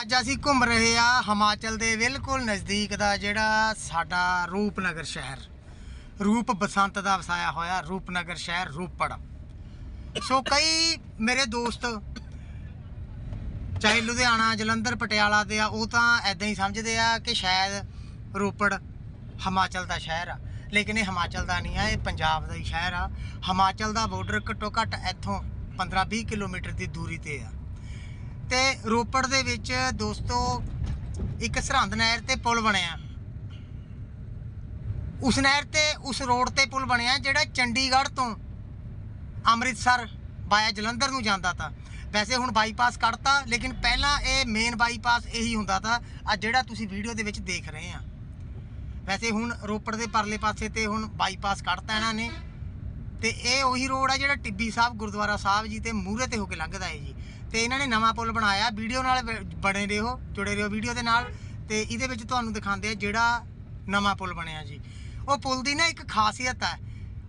ਅੱਜ ਅਸੀਂ ਘੁੰਮ ਰਹੇ ਆ ਹਿਮਾਚਲ ਦੇ ਬਿਲਕੁਲ ਨਜ਼ਦੀਕ ਦਾ ਜਿਹੜਾ ਸਾਡਾ ਰੂਪਨਗਰ ਸ਼ਹਿਰ। ਰੂਪ ਬਸੰਤ ਦਾ ਵਸਾਇਆ ਹੋਇਆ ਰੂਪਨਗਰ ਸ਼ਹਿਰ, ਰੂਪੜ। ਸੋ ਕਈ ਮੇਰੇ ਦੋਸਤ ਚਾਹੇ ਲੁਧਿਆਣਾ, ਜਲੰਧਰ, ਪਟਿਆਲਾ ਦੇ ਆ, ਉਹ ਤਾਂ ਐਦਾਂ ਹੀ ਸਮਝਦੇ ਆ ਕਿ ਸ਼ਾਇਦ ਰੋਪੜ ਹਿਮਾਚਲ ਦਾ ਸ਼ਹਿਰ ਆ। ਲੇਕਿਨ ਇਹ ਹਿਮਾਚਲ ਦਾ ਨਹੀਂ ਆ, ਇਹ ਪੰਜਾਬ ਦਾ ਹੀ ਸ਼ਹਿਰ ਆ। ਹਿਮਾਚਲ ਦਾ ਬਾਰਡਰ ਘੱਟੋ ਘੱਟ ਇੱਥੋਂ 15-20 ਕਿਲੋਮੀਟਰ ਦੀ ਦੂਰੀ ਤੇ ਆ। ਤੇ ਰੋਪੜ ਦੇ ਵਿੱਚ ਦੋਸਤੋ ਇੱਕ ਸਰਹੰਦ ਨਹਿਰ ਤੇ ਪੁਲ ਬਣਿਆ। ਉਸ ਨਹਿਰ ਤੇ ਉਸ ਰੋਡ ਤੇ ਪੁਲ ਬਣਿਆ ਜਿਹੜਾ ਚੰਡੀਗੜ੍ਹ ਤੋਂ ਅੰਮ੍ਰਿਤਸਰ ਬਾਇਆ ਜਲੰਧਰ ਨੂੰ ਜਾਂਦਾ ਤਾ। ਵੈਸੇ ਹੁਣ ਬਾਈਪਾਸ ਕੱਢਤਾ, ਲੇਕਿਨ ਪਹਿਲਾਂ ਇਹ ਮੇਨ ਬਾਈਪਾਸ ਇਹੀ ਹੁੰਦਾ ਤਾ। ਆ ਜਿਹੜਾ ਤੁਸੀਂ ਵੀਡੀਓ ਦੇ ਵਿੱਚ ਦੇਖ ਰਹੇ ਆ। ਵੈਸੇ ਹੁਣ ਰੋਪੜ ਦੇ ਪਰਲੇ ਪਾਸੇ ਤੇ ਹੁਣ ਬਾਈਪਾਸ ਕੱਢਤਾ ਇਹਨਾਂ ਨੇ। ਤੇ ਇਹ ਉਹੀ ਰੋਡ ਆ ਜਿਹੜਾ ਟਿੱਬੀ ਸਾਹਿਬ, ਗੁਰਦੁਆਰਾ ਸਾਹਿਬ ਜੀ ਤੇ ਮੂਹਰੇ ਤੇ ਹੋ ਕੇ ਲੰਘਦਾ ਹੈ ਜੀ। ਤੇ ਇਹਨਾਂ ਨੇ ਨਵਾਂ ਪੁਲ ਬਣਾਇਆ। ਵੀਡੀਓ ਨਾਲ ਬ- ਬਣੇ ਰਹੋ, ਜੁੜੇ ਰਹੋ ਵੀਡੀਓ ਦੇ ਨਾਲ। ਤੇ ਇਹਦੇ ਵਿੱਚ ਤੁਹਾਨੂੰ ਦਿਖਾਉਂਦੇ ਆ ਜਿਹੜਾ ਨਵਾਂ ਪੁਲ ਬਣਿਆ ਜੀ। ਉਹ ਪੁਲ ਦੀ ਨਾ ਇੱਕ ਖਾਸੀਅਤ ਹੈ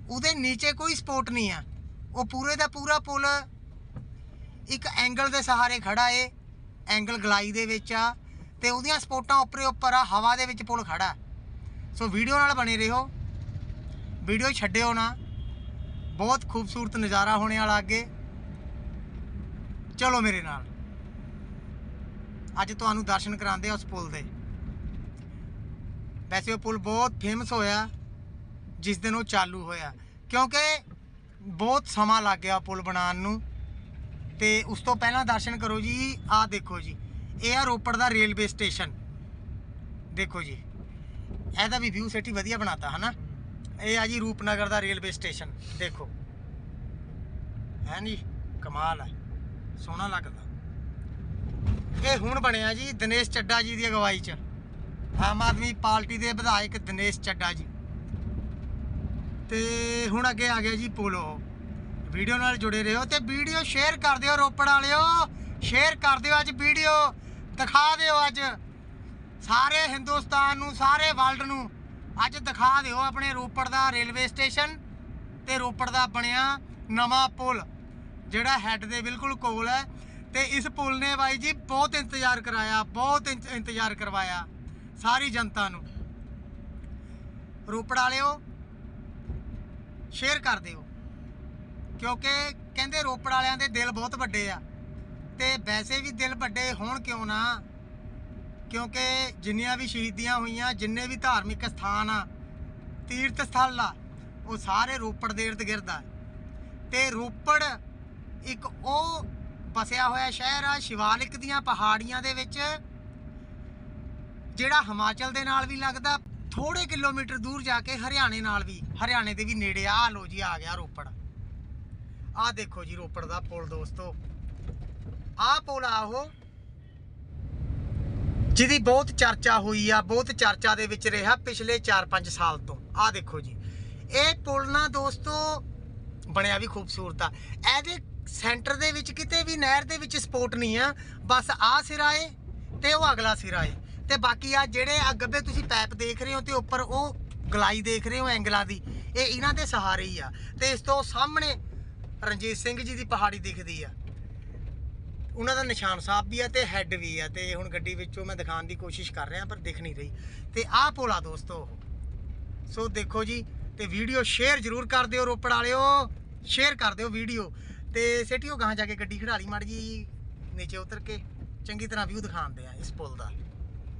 ਉਹਦੇ ਨੀਚੇ ਕੋਈ ਸਪੋਰਟ ਨਹੀਂ ਆ। ਉਹ ਪੂਰੇ ਦਾ ਪੂਰਾ ਪੁਲ ਇੱਕ ਐਂਗਲ ਦੇ ਸਹਾਰੇ ਖੜਾ ਏ। ਐਂਗਲ ਗਲਾਈ ਦੇ ਵਿੱਚ ਆ। ਤੇ ਉਹਦੀਆਂ ਸਪੋਰਟਾਂ ਉੱਪਰੇ ਉੱਪਰ ਆ। ਹਵਾ ਦੇ ਵਿੱਚ ਪੁਲ ਖੜਾ। ਸੋ ਵੀਡੀਓ ਨਾਲ ਬਣੇ ਰਹੋ। ਵੀਡੀਓ ਛੱਡਿਓ ਨਾ। ਬਹੁਤ ਖੂਬਸੂਰਤ ਨਜ਼ਾਰਾ ਹੋਣੇ ਵਾਲਾ ਅੱਗੇ। ਚਲੋ ਮੇਰੇ ਨਾਲ। ਅੱਜ ਤੁਹਾਨੂੰ ਦਰਸ਼ਨ ਕਰਾਉਂਦੇ ਆ ਉਸ ਪੁਲ ਦੇ। ਵੈਸੇ ਉਹ ਪੁਲ ਬਹੁਤ ਫੇਮਸ ਹੋਇਆ, ਜਿਸ ਦਿਨ ਉਹ ਚਾਲੂ ਹੋਇਆ। ਕਿਉਂਕਿ ਬਹੁਤ ਸਮਾਂ ਲੱਗ ਗਿਆ ਪੁਲ ਬਣਾਉਣ ਨੂੰ। ਤੇ ਉਸ ਤੋਂ ਪਹਿਲਾਂ ਦਰਸ਼ਨ ਕਰੋ ਜੀ, ਆਹ ਦੇਖੋ ਜੀ। ਇਹ ਆ ਰੋਪੜ ਦਾ ਰੇਲਵੇ ਸਟੇਸ਼ਨ। ਦੇਖੋ ਜੀ। ਇਹਦਾ ਵੀ ਵਿਊ ਸਿਟੀ ਵਧੀਆ ਬਣਾਤਾ, ਹਨਾ? ਇਹ ਆ ਜੀ ਰੂਪਨਗਰ ਦਾ ਰੇਲਵੇ ਸਟੇਸ਼ਨ। ਦੇਖੋ। ਹੈ ਨੀ ਕਮਾਲ ਹੈ ਸੋਹਣਾ ਲੱਗਦਾ। ਇਹ ਹੁਣ ਬਣਿਆ ਜੀ ਦਿਨੇਸ਼ ਚੱਡਾ ਜੀ ਦੀ ਅਗਵਾਈ 'ਚ। ਆਮ ਆਦਮੀ ਪਾਰਟੀ ਦੇ ਵਿਧਾਇਕ ਦਿਨੇਸ਼ ਚੱਡਾ ਜੀ। ਤੇ ਹੁਣ ਅੱਗੇ ਆ ਗਿਆ ਜੀ ਪੋਲੋ। ਵੀਡੀਓ ਨਾਲ ਜੁੜੇ ਰਹੋ ਤੇ ਵੀਡੀਓ ਸ਼ੇਅਰ ਕਰ ਦਿਓ ਰੋਪੜ ਵਾਲਿਓ। ਸ਼ੇਅਰ ਕਰ ਦਿਓ ਅੱਜ ਵੀਡੀਓ। ਦਿਖਾ ਦਿਓ ਅੱਜ। ਸਾਰੇ ਹਿੰਦੁਸਤਾਨ ਨੂੰ, ਸਾਰੇ ਵਰਲਡ ਨੂੰ ਅੱਜ ਦਿਖਾ ਦਿਓ ਆਪਣੇ ਰੋਪੜ ਦਾ ਰੇਲਵੇ ਸਟੇਸ਼ਨ ਤੇ ਰੋਪੜ ਦਾ ਬਣਿਆ ਨਵਾਂ ਪੁਲ। ਜਿਹੜਾ ਹੈੱਡ ਦੇ ਬਿਲਕੁਲ ਕੋਲ ਹੈ ਤੇ ਇਸ ਪੁਲ ਨੇ ਬਾਈ ਜੀ ਬਹੁਤ ਇੰਤਜ਼ਾਰ ਕਰਾਇਆ, ਬਹੁਤ ਇੰਤ- ਇੰਤਜ਼ਾਰ ਕਰਵਾਇਆ ਸਾਰੀ ਜਨਤਾ ਨੂੰ। ਰੋਪੜ ਵਾਲਿਓ ਸ਼ੇਅਰ ਕਰ ਦਿਓ। ਕਿਉਂਕਿ ਕਹਿੰਦੇ ਰੋਪੜ ਵਾਲਿਆਂ ਦੇ ਦਿਲ ਬਹੁਤ ਵੱਡੇ ਆ ਤੇ ਵੈਸੇ ਵੀ ਦਿਲ ਵੱਡੇ ਹੋਣ ਕਿਉਂ ਨਾ? ਕਿਉਂਕਿ ਜਿੰਨੀਆਂ ਵੀ ਸ਼ਹੀਦੀਆਂ ਹੋਈਆਂ, ਜਿੰਨੇ ਵੀ ਧਾਰਮਿਕ ਸਥਾਨ ਆ, ਤੀਰਥ ਸਥਲ ਆ, ਉਹ ਸਾਰੇ ਰੋਪੜ ਦੇ ਇਰਦ ਗਿਰਦ ਆ। ਤੇ ਰੋਪੜ ਇੱਕ ਉਹ ਵਸਿਆ ਹੋਇਆ ਸ਼ਹਿਰ ਆ, ਸ਼ਿਵਾਲਿਕ ਦੀਆਂ ਪਹਾੜੀਆਂ ਦੇ ਵਿੱਚ, ਜਿਹੜਾ ਹਿਮਾਚਲ ਦੇ ਨਾਲ ਵੀ ਲੱਗਦਾ ਥੋੜੇ ਕਿਲੋਮੀਟਰ ਦੂਰ ਜਾ ਕੇ ਹਰਿਆਣੇ ਨਾਲ ਵੀ, ਹਰਿਆਣੇ ਦੇ ਵੀ ਨੇੜੇ ਆ ਆਹ ਲੋ ਜੀ, ਆ ਗਿਆ ਰੋਪੜ। ਆਹ ਦੇਖੋ ਜੀ ਰੋਪੜ ਦਾ ਪੁਲ ਦੋਸਤੋ। ਆਹ ਪੁਲ ਆ ਉਹ, ਜਿਹਦੀ ਬਹੁਤ ਚਰਚਾ ਹੋਈ ਆ, ਬਹੁਤ ਚਰਚਾ ਦੇ ਵਿੱਚ ਰਿਹਾ ਪਿਛਲੇ 4-5 ਸਾਲ ਤੋਂ। ਆਹ ਦੇਖੋ ਜੀ। ਇਹ ਪੁਲ ਨਾ ਦੋਸਤੋ, ਬਣਿਆ ਵੀ ਖੂਬਸੂਰਤ ਆ। ਇਹਦੇ ਸੈਂਟਰ ਦੇ ਵਿੱਚ ਕਿਤੇ ਵੀ, ਨਹਿਰ ਦੇ ਵਿੱਚ ਸਪੋਰਟ ਨਹੀਂ ਆ। ਬਸ ਆਹ ਸਿਰਾ ਏ ਤੇ ਉਹ ਅਗਲਾ ਸਿਰਾ ਏ। ਤੇ ਬਾਕੀ ਆ ਜਿਹੜੇ ਆ ਗੱਬੇ ਤੁਸੀਂ ਪਾਈਪ ਦੇਖ ਰਹੇ ਹੋ ਤੇ ਉੱਪਰ ਉਹ ਗਲਾਈ ਦੇਖ ਰਹੇ ਹੋ ਐਂਗਲਾਂ ਦੀ, ਇਹ ਇਹਨਾਂ ਦੇ ਸਹਾਰੇ ਹੀ ਆ। ਤੇ ਇਸ ਤੋਂ ਸਾਹਮਣੇ ਰਣਜੀਤ ਸਿੰਘ ਜੀ ਦੀ ਪਹਾੜੀ ਦਿਖਦੀ ਆ। ਉਹਨਾਂ ਦਾ ਨਿਸ਼ਾਨ ਸਾਹਿਬ ਵੀ ਆ ਤੇ ਹੈੱਡ ਵੀ ਆ ਤੇ ਹੁਣ ਗੱਡੀ ਵਿੱਚੋਂ ਮੈਂ ਦਿਖਾਉਣ ਦੀ ਕੋਸ਼ਿਸ਼ ਕਰ ਰਿਹਾ ਪਰ ਦਿਖ ਨਹੀਂ ਰਹੀ। ਤੇ ਆਹ ਪੋਲਾ ਦੋਸਤੋ, ਸੋ ਦੇਖੋ ਜੀ ਤੇ ਵੀਡੀਓ ਸ਼ੇਅਰ ਜ਼ਰੂਰ ਕਰ ਦਿਓ ਰੋਪੜ ਵਾਲਿਓ ਸ਼ੇਅਰ ਕਰ ਦਿਓ ਵੀਡੀਓ ਤੇ ਸੇਠੀਓ ਗਾਂ ਜਾ ਕੇ ਗੱਡੀ ਖੜਾ ਲਈ ਮੜ ਜੀ ਨੀਚੇ ਉਤਰ ਕੇ, ਚੰਗੀ ਤਰ੍ਹਾਂ ਵਿਊ ਦਿਖਾਉਂਦੇ ਆ ਇਸ ਪੁਲ ਦਾ।